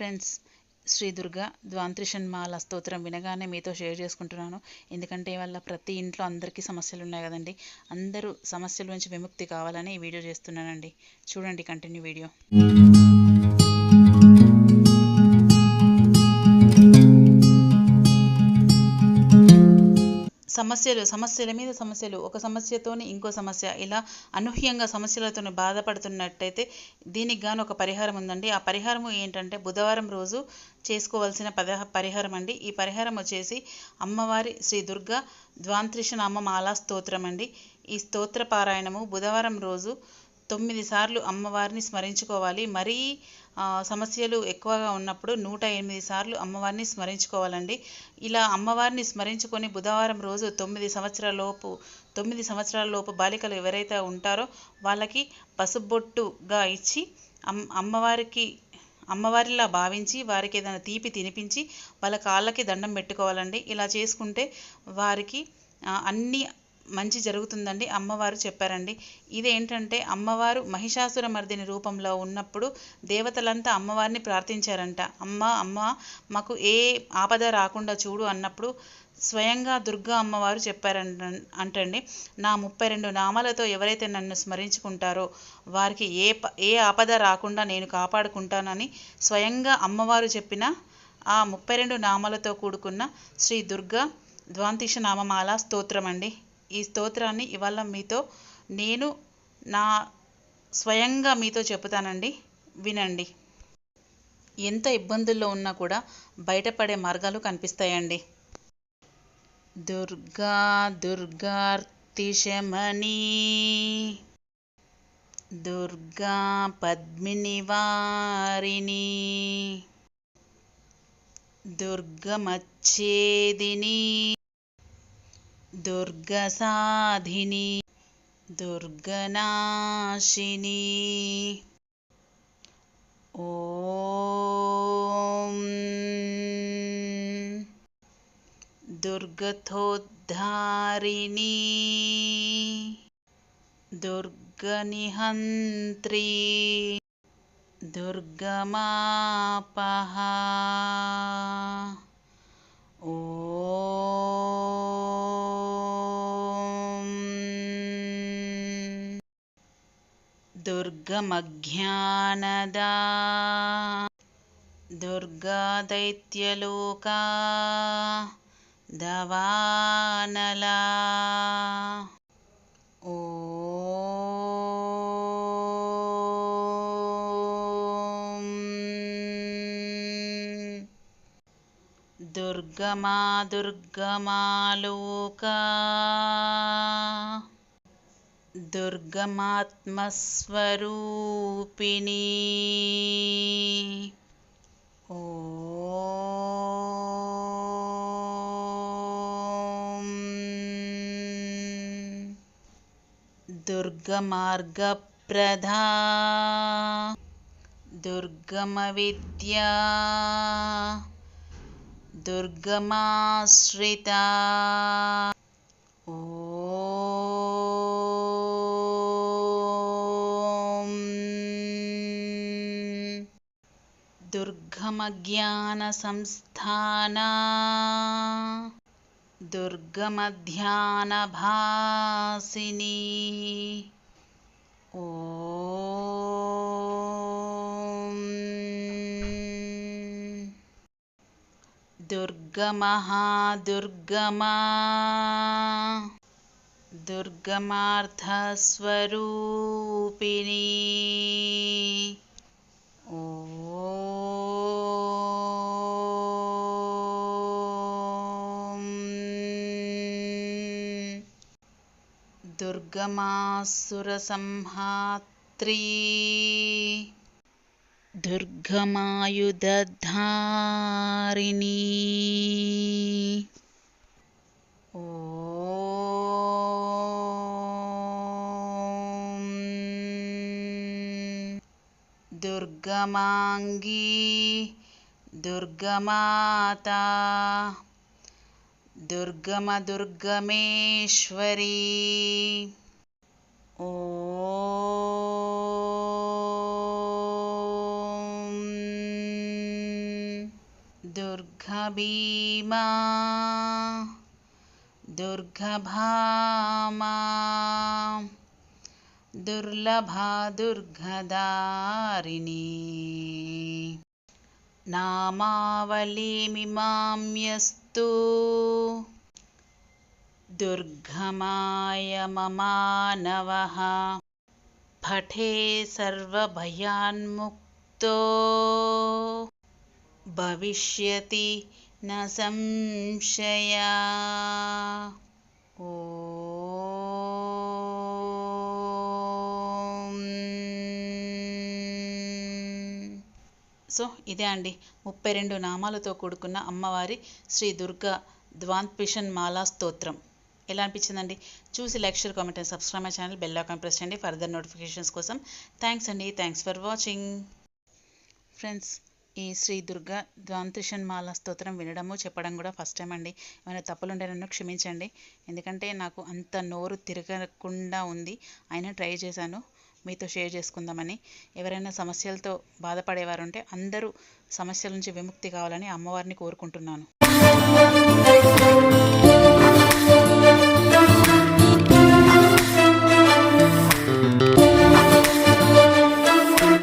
Friends Shri Durga ద్వాంత్రిషన్మాల స్తోత్రం వినగానే మీతో షేర్ చేసుకుంటున్నాను. ఎందుకంటే వాళ్ళ ప్రతి ఇంట్లో అందరికీ సమస్యలు ఉన్నాయి కదండి. అందరూ సమస్యల నుంచి విముక్తి కావాలని ఈ వీడియో చేస్తున్నానండి. చూడండి కంటిన్యూ వీడియో సమస్యలు సమస్యల మీద సమస్యలు ఒక సమస్యతోని ఇంకో సమస్య. ఇలా అనూహ్యంగా సమస్యలతో బాధపడుతున్నట్టయితే దీనికి గాను ఒక పరిహారం ఉందండి. ఆ పరిహారం ఏంటంటే బుధవారం రోజు చేసుకోవాల్సిన పద పరిహారం అండి. ఈ పరిహారం వచ్చేసి అమ్మవారి శ్రీ దుర్గా ద్వాంత్రిషనామ మాలా స్తోత్రం అండి ఈ స్తోత్ర పారాయణము బుధవారం రోజు తొమ్మిది సార్లు అమ్మవారిని స్మరించుకోవాలి. మరీ సమస్యలు ఎక్కువగా ఉన్నప్పుడు నూట ఎనిమిది సార్లు అమ్మవారిని స్మరించుకోవాలండి. ఇలా అమ్మవారిని స్మరించుకొని బుధవారం రోజు తొమ్మిది సంవత్సరాలలోపు తొమ్మిది సంవత్సరాలలోపు బాలికలు ఎవరైతే ఉంటారో వాళ్ళకి పసుబొట్టుగా ఇచ్చి అమ్ అమ్మవారికి అమ్మవారిలా భావించి వారికి ఏదైనా తీపి తినిపించి వాళ్ళ కాళ్ళకి దండం పెట్టుకోవాలండి. ఇలా చేసుకుంటే వారికి అన్ని మంచి జరుగుతుందండి. అమ్మవారు చెప్పారండి. ఇదేంటంటే అమ్మవారు మహిషాసుర మర్దిని రూపంలో ఉన్నప్పుడు దేవతలంతా అమ్మవారిని ప్రార్థించారంట. అమ్మ అమ్మ మాకు ఏ ఆపద రాకుండా చూడు అన్నప్పుడు స్వయంగా దుర్గా అమ్మవారు చెప్పారంట అంటండి. నా ముప్పై రెండు నామాలతో ఎవరైతే నన్ను స్మరించుకుంటారో వారికి ఏ ఏ ఆపద రాకుండా నేను కాపాడుకుంటానని స్వయంగా అమ్మవారు చెప్పిన ఆ ముప్పై రెండు నామాలతో కూడుకున్న శ్రీ దుర్గా ద్వాంతిష నామమాల స్తోత్రం అండి ఈ స్తోత్రాన్ని ఇవాళ మీతో నేను నా స్వయంగా మీతో చెబుతానండి. వినండి. ఎంత ఇబ్బందుల్లో ఉన్నా కూడా బయటపడే మార్గాలు కనిపిస్తాయండి. దుర్గా దుర్గార్తిశమణి దుర్గా పద్మిని వారిని దుర్గమచ్చేదిని. దుర్గసాధిని దుర్గనాశిని. ఓం దుర్గథోద్ధారిణి దుర్గనిహంత్రి దుర్గమాపహ. ఓ दुर्गमघ्ञानदा दुर्गादैत्यलुका। दवानला ओ। दुर्गमा दुर्गमालोका। दुर्गमात्मस्वरूपिणी। ओ दुर्गमार्गप्रधा। दुर्गमविद्या। दुर्गमाश्रिता। दुर्गमज्ञानसंस्थाना। दुर्गमध्यानभासिनी। ॐ दुर्गमः दुर्गमा दुर्गमार्थस्वरूपिणी। ओ दुर्गमासुरसंहात्री। दुर्गमायुधधारिणी। ॐ दुर्गमाङ्गी दुर्गमाता। दुर्गमदुर्गमेश्वरी ॐ दुर्गभीमा दुर्गभामा दुर्लभा दुर्गदारिणी। नामावलिमिमां यस्तु दुर्गमायममानवः पठे सर्वभयान्मुक्तो। भविष्यति न संशया। సో ఇదే అండి. ముప్పై రెండు నామాలతో కూడుకున్న అమ్మవారి శ్రీ దుర్గా ద్వాన్పిషన్ మాలా స్తోత్రం. ఎలా అనిపించిందండి? చూసి like share comment and subscribe my channel bell icon press చేయండి ఫర్దర్ నోటిఫికేషన్స్ కోసం. థ్యాంక్స్ అండి. Thanks for watching. ఫ్రెండ్స్ ఈ శ్రీ దుర్గా ద్వాంతిషన్ మాల స్తోత్రం వినడము చెప్పడం కూడా ఫస్ట్ టైం అండి. ఏమైనా తప్పులు ఉంటే నన్ను క్షమించండి. ఎందుకంటే నాకు అంత నోరు తిరగకుండా ఉంది. అయినా ట్రై చేశాను. మీతో షేర్ చేసుకుందామని. ఎవరైనా సమస్యలతో బాధపడేవారు ఉంటే అందరూ సమస్యల నుంచి విముక్తి కావాలని అమ్మవారిని కోరుకుంటున్నాను.